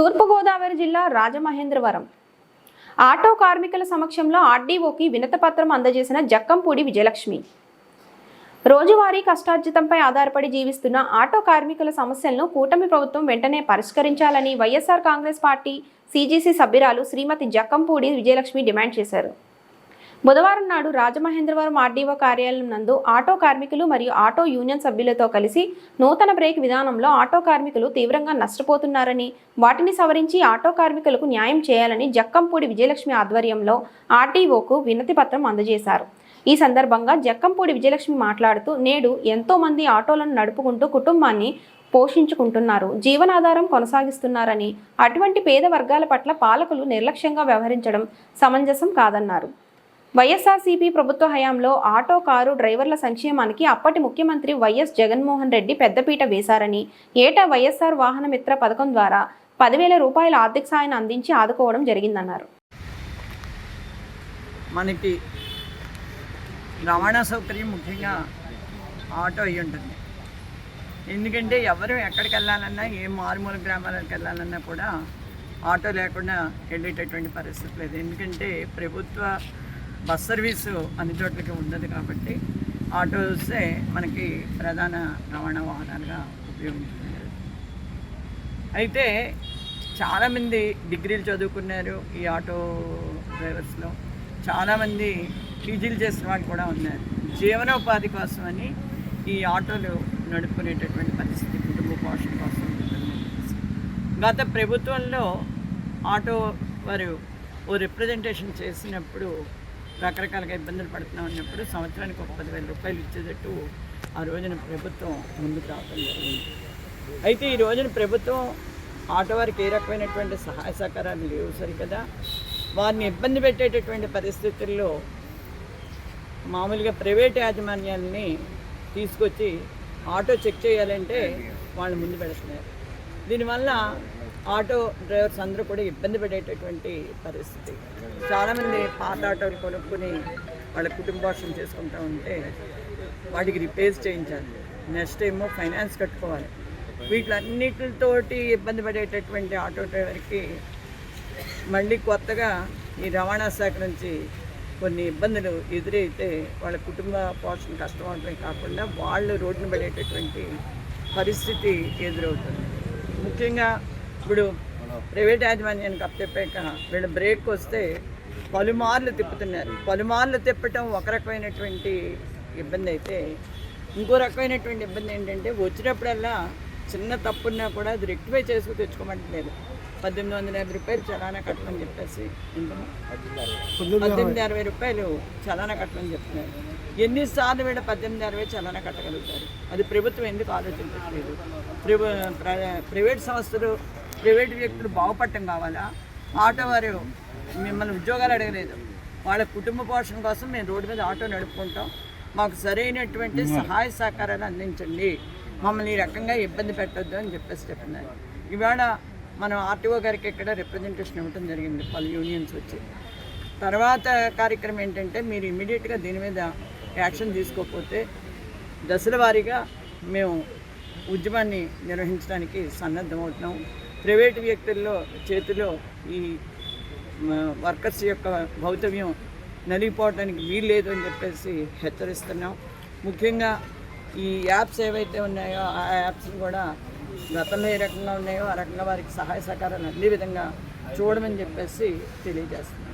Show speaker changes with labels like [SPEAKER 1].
[SPEAKER 1] తూర్పుగోదావరి జిల్లా రాజమహేంద్రవరం. ఆటో కార్మికుల సమక్షంలో ఆర్డీఓకి వినతపత్రం అందజేసిన జక్కంపూడి విజయలక్ష్మి. రోజువారీ కష్టార్జితంపై ఆధారపడి జీవిస్తున్న ఆటో కార్మికుల సమస్యలను కూటమి ప్రభుత్వం వెంటనే పరిష్కరించాలని వైఎస్ఆర్ కాంగ్రెస్ పార్టీ సీజీసీ సభ్యురాలు శ్రీమతి జక్కంపూడి విజయలక్ష్మి డిమాండ్ చేశారు. బుధవారం నాడు రాజమహేంద్రవరం ఆర్డీఓ కార్యాలయం నందు ఆటో కార్మికులు మరియు ఆటో యూనియన్ సభ్యులతో కలిసి నూతన బ్రేక్ విధానంలో ఆటో కార్మికులు తీవ్రంగా నష్టపోతున్నారని వాటిని సవరించి ఆటో కార్మికులకు న్యాయం చేయాలని జక్కంపూడి విజయలక్ష్మి ఆధ్వర్యంలో ఆర్డీఓకు వినతి పత్రం అందజేశారు. ఈ సందర్భంగా జక్కంపూడి విజయలక్ష్మి మాట్లాడుతూ నేడు ఎంతో మంది ఆటోలను నడుపుకుంటూ కుటుంబాన్ని పోషించుకుంటున్నారు జీవనాధారం కొనసాగిస్తున్నారని అటువంటి పేద వర్గాల పట్ల పాలకులు నిర్లక్ష్యంగా వ్యవహరించడం సమంజసం కాదన్నారు. వైఎస్ఆర్సీపీ ప్రభుత్వ హయాంలో ఆటో కారు డ్రైవర్ల సంక్షేమానికి అప్పటి ముఖ్యమంత్రి వైఎస్ జగన్మోహన్ రెడ్డి పెద్దపీట వేశారని ఏటా వైఎస్ఆర్ వాహన మిత్ర పథకం ద్వారా పదివేల రూపాయల ఆర్థిక సాయం అందించి ఆదుకోవడం జరిగిందన్నారు.
[SPEAKER 2] మనకి రవాణా సౌకర్యం ముఖ్యంగా ఆటో అయి ఉంటుంది. ఎందుకంటే ఎవరు ఎక్కడికి వెళ్ళాలన్నా ఏ మారుమూల గ్రామాలకు వెళ్ళాలన్నా కూడా ఆటో లేకుండా వెళ్ళేటటువంటి పరిస్థితి లేదు. ఎందుకంటే ప్రభుత్వ బస్ సర్వీసు అన్ని చోట్లకి ఉండదు కాబట్టి ఆటోసే మనకి ప్రధాన రవాణా వాహనాలుగా ఉపయోగించుకున్నారు అయితే చాలామంది డిగ్రీలు చదువుకున్నారు ఈ ఆటో డ్రైవర్స్లో. చాలామంది పీజీలు చేసిన వాళ్ళు కూడా ఉన్నారు. జీవనోపాధి కోసమని ఈ ఆటోలు నడుపుకునేటటువంటి పరిస్థితి కుటుంబ పోషణ కోసం ఉంటుంది. గత ప్రభుత్వంలో ఆటో వారు ఓ రిప్రజెంటేషన్ చేసినప్పుడు రకరకాలుగా ఇబ్బందులు పడుతున్నాం అన్నప్పుడు సంవత్సరానికి ఒక పదివేల రూపాయలు ఇచ్చేటట్టు ఆ రోజున ప్రభుత్వం ముందుకు రావడం జరిగింది. అయితే ఈ రోజున ప్రభుత్వం ఆటో వారికి ఏ రకమైనటువంటి సహాయ సహకారాలు లేవు సరికదా? వారిని ఇబ్బంది పెట్టేటటువంటి పరిస్థితుల్లో మామూలుగా ప్రైవేట్ యాజమాన్యాలని తీసుకొచ్చి ఆటో చెక్ చేయాలంటే వాళ్ళు ముందు పెడుతున్నారు. దీనివల్ల ఆటో డ్రైవర్స్ అందరూ కూడా ఇబ్బంది పడేటటువంటి పరిస్థితి. చాలామంది పాత ఆటోలు కొనుక్కుని వాళ్ళ కుటుంబోషం చేసుకుంటూ ఉంటే వాటికి రిపేర్స్ చేయించాలి. నెక్స్ట్ ఏమో ఫైనాన్స్ కట్టుకోవాలి. వీటిలన్నిటితోటి ఇబ్బంది పడేటటువంటి ఆటో డ్రైవర్కి మళ్ళీ కొత్తగా ఈ రవాణా శాఖ నుంచి కొన్ని ఇబ్బందులు ఎదురైతే వాళ్ళ కుటుంబ పోషణ కష్టం అవడమే కాకుండా వాళ్ళు రోడ్డును పడేటటువంటి పరిస్థితి ఎదురవుతుంది. ముఖ్యంగా ఇప్పుడు ప్రైవేట్ యాజమాన్యానికి అప్పచెప్పాక వీళ్ళు బ్రేక్ వస్తే పలుమార్లు తిప్పుతున్నారు. పలుమార్లు తిప్పటం ఒక రకమైనటువంటి ఇబ్బంది అయితే ఇంకో రకమైనటువంటి ఇబ్బంది ఏంటంటే వచ్చినప్పుడల్లా చిన్న తప్పున్నా కూడా అది రెక్టిఫై చేసుకు తెచ్చుకోమంటలేదు. పద్దెనిమిది వందల యాభై రూపాయలు చలానా కట్టమని చెప్పేసి ఇంతలో పద్దెనిమిది అరవై రూపాయలు చలానా కట్టమని చెప్తున్నారు. ఎన్నిసార్లు వీళ్ళ పద్దెనిమిది అరవై చలానా కట్టగలుగుతారు? అది ప్రభుత్వం ఎందుకు ఆలోచించట్లేదు? ప్రైవే ప్ర- ప్రైవేట్ సంస్థలు ప్రైవేట్ వ్యక్తులు బాగుపడటం కావాలా? ఆటో వారు మిమ్మల్ని ఉద్యోగాలు అడగలేదు. వాళ్ళ కుటుంబ పోషణ కోసం మేము రోడ్డు మీద ఆటో నడుపుకుంటాం. మాకు సరైనటువంటి సహాయ సహకారాలు అందించండి. మమ్మల్ని ఈ రకంగా ఇబ్బంది పెట్టొద్దు అని చెప్పేసి చెప్తున్నారు. ఇవాళ మనం ఆర్టీఓ గారికి ఇక్కడ రిప్రజెంటేషన్ ఇవ్వడం జరిగింది. పలు యూనియన్స్ వచ్చి. తర్వాత కార్యక్రమం ఏంటంటే మీరు ఇమీడియట్గా దీని మీద యాక్షన్ తీసుకోకపోతే దశల వారీగా మేము ఉద్యమాన్ని నిర్వహించడానికి సన్నద్ధమవుతున్నాం. ప్రైవేటు వ్యక్తుల్లో చేతిలో ఈ వర్కర్స్ యొక్క భౌతవ్యం నలిగిపోవడానికి వీలు లేదు అని చెప్పేసి హెచ్చరిస్తున్నాం. ముఖ్యంగా ఈ యాప్స్ ఏవైతే ఉన్నాయో ఆ యాప్స్ కూడా గతంలో ఏ రకంగా ఉన్నాయో ఆ రకంగా వారికి సహాయ సహకారాలు అందే విధంగా చూడమని చెప్పేసి తెలియజేస్తున్నాం.